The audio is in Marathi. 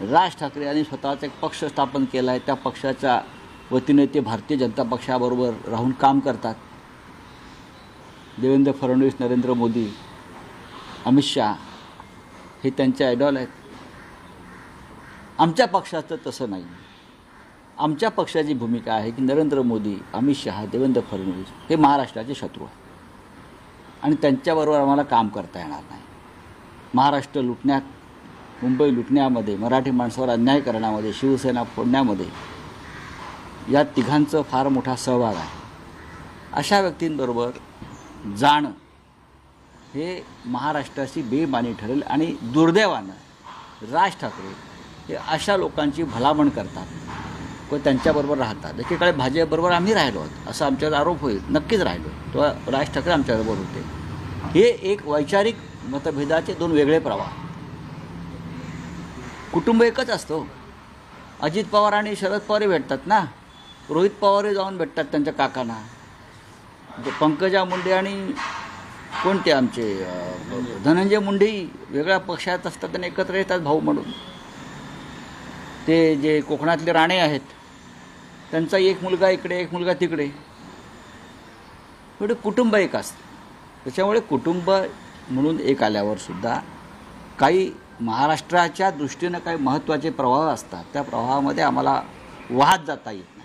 राज ठाकरे यांनी स्वतःचा एक पक्ष स्थापन केला आहे त्या पक्षाच्या वतीने ते भारतीय जनता पक्षाबरोबर राहून काम करतात. देवेंद्र फडणवीस नरेंद्र मोदी अमित शहा हे त्यांचे आयडॉल आहेत. आमच्या पक्षाचं तसं नाही. आमच्या पक्षाची भूमिका आहे की नरेंद्र मोदी अमित शहा देवेंद्र फडणवीस हे महाराष्ट्राचे शत्रू आहेत. आणि त्यांच्याबरोबर आम्हाला काम करता येणार नाही. महाराष्ट्र लुटण्यात मुंबई लुटण्यामध्ये मराठी माणसावर अन्याय करण्यामध्ये शिवसेना फोडण्यामध्ये या तिघांचं फार मोठा सहभाग आहे. अशा व्यक्तींबरोबर जाणं हे महाराष्ट्राची बेमानी ठरेल आणि दुर्दैवानं राज ठाकरे हे अशा लोकांची भलामण करतात. व त्यांच्याबरोबर राहतात. एकीकडे भाजपबरोबर आम्ही राहिलो आहोत असा आमच्यावर आरोप होईल. नक्कीच राहिलो. तेव्हा राज ठाकरे आमच्याबरोबर होते. हे एक वैचारिक मतभेदाचे दोन वेगळे प्रवाह. कुटुंब एकच असतो. अजित पवार आणि शरद पवारही भेटतात ना? रोहित पवारही जाऊन भेटतात त्यांच्या काकांना. पंकजा मुंडे आणि कोणते आमचे धनंजय मुंडेही वेगळ्या पक्षात असतात आणि एकत्र येतात भाऊ म्हणून. ते जे कोकणातले राणे आहेत त्यांचा एक मुलगा इकडे एक मुलगा तिकडे. एवढे कुटुंब एक असतं. त्याच्यामुळे कुटुंब म्हणून एक आल्यावर सुद्धा काही महाराष्ट्राच्या दृष्टीनं काही महत्त्वाचे प्रवाह असतात. त्या प्रवाहामध्ये आम्हाला वाहत जाता येईल